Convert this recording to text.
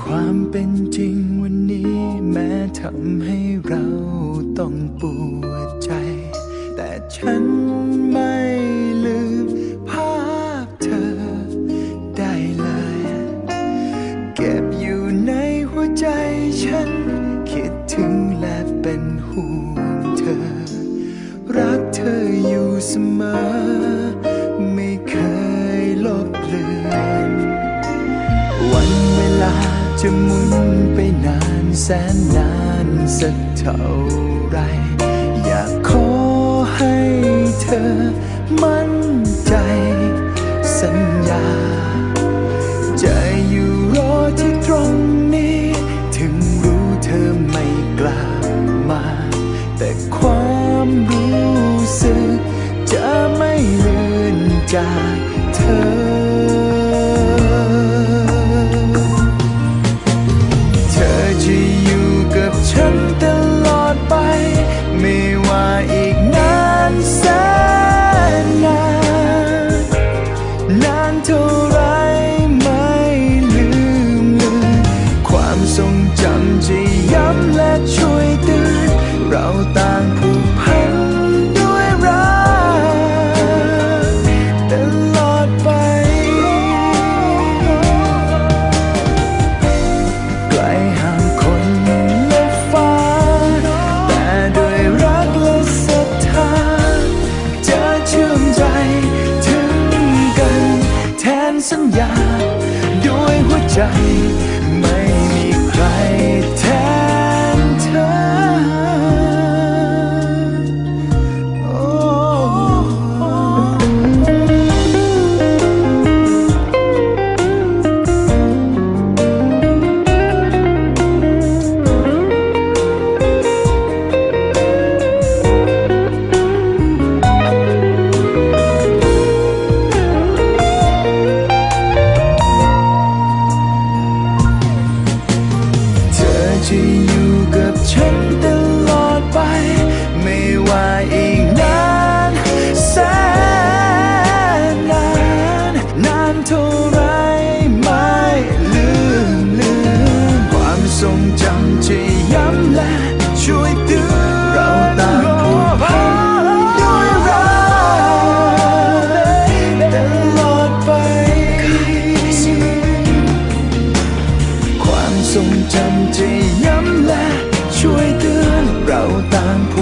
ความเป็นจริงวันนี้แม้ทำให้เราต้องปวดใจ แต่ฉันไม่ลืม จะหมุนไปนานแสนนานสักเท่าไร อยากขอให้เธอมั่นใจ สัญญา จะอยู่รอที่ตรงนี้ ถึงรู้เธอไม่กลับมา แต่ความรู้สึกจะไม่เลือนจากเธอ ผูกพันด้วยรักตลอดไป ไกลห่างคนและฟ้า แต่ด้วยรักและศรัทธา จะเชื่อมใจถึงกัน แทนสัญญา ด้วยหัวใจ จะอยู่กับฉันตลอดไป ไม่ว่าอีกนานแสนนานนานเท่าไรไม่ลืมลืมความทรงจำที่ ทรงจำที่ย้ำและช่วยเตือนเราต่างผู